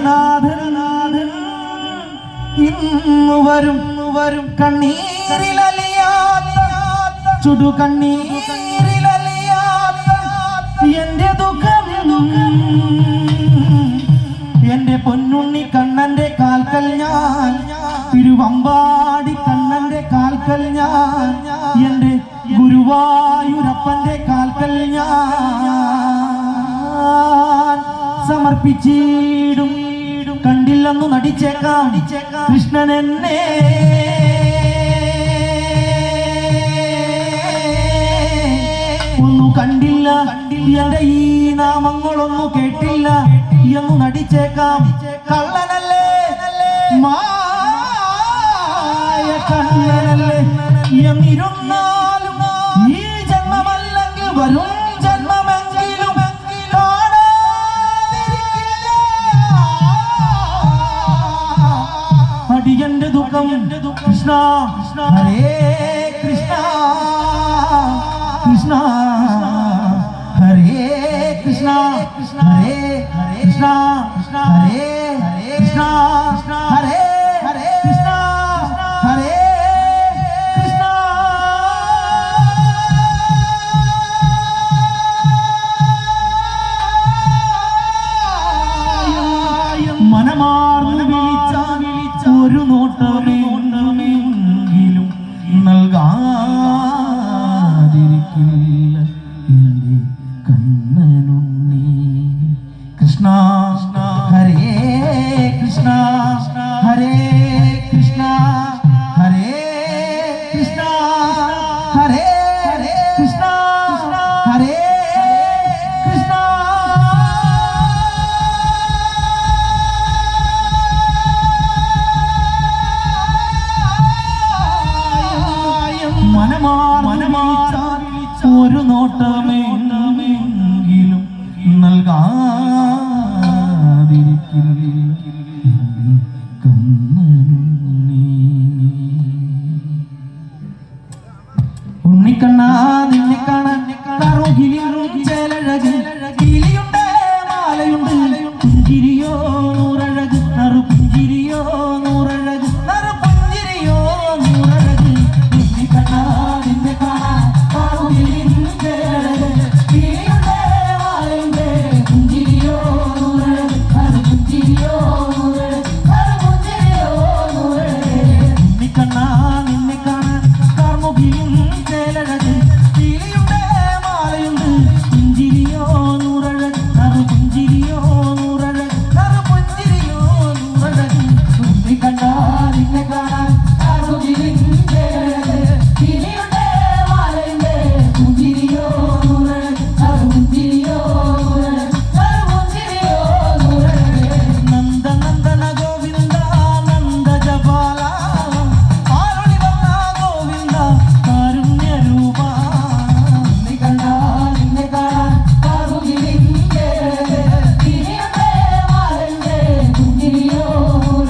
നാഥനാഥൻ ഇന്നു വരും വരും കണ്ണീരിലലിയാത്ത ചുടു കണ്ണീരിലലിയാത്ത എന്റെ ദുഃഖം എന്റെ പൊന്നുണ്ണി കണ്ണന്റെ കാൽക്കൽ ഞാൻ. തിരുവമ്പാടി കണ്ണന്റെ കാൽക്കൽ ഞാൻ. എന്റെ ഗുരുവായൂരപ്പന്റെ കാൽക്കൽ ഞാൻ. സമർപ്പിച്ചിടും. കണ്ടില്ലെന്നു നടിച്ചേക്കാം. കൃഷ്ണൻ എന്നെ ഒന്നു കണ്ടില്ല. എന്റെ ഈ നാമങ്ങളൊന്നു കേട്ടില്ല. എന്ന് നടിച്ചേക്കാം. കള്ളനല്ലേ? മായ കള്ളനല്ലേ? എന്നിരുന്നാലും ഈ ജന്മമല്ലെങ്കിൽ വരും. അടിയന്റെ ദുഃഖം കൃഷ്ണ ഹരേ കൃഷ്ണ കൃഷ്ണ ഹരേ കൃഷ്ണ ഹരേ കൃഷ്ണ ഹരേ കൃഷ്ണ ഹരേ കൃഷ്ണ കൃഷ്ണ ഹരേ കൃഷ്ണ ഹരേ കൃഷ്ണ ഹരേ കൃഷ്ണ ഹരേ കൃഷ്ണ ഹരേ കൃഷ്ണ മനമാർ മനമാർ ഒരു എന്റെ കണ്ണനുണ്ണി. ഉണ്ണിക്കണ്ണാ നിന്നെ കാണാൻ കറുകിലും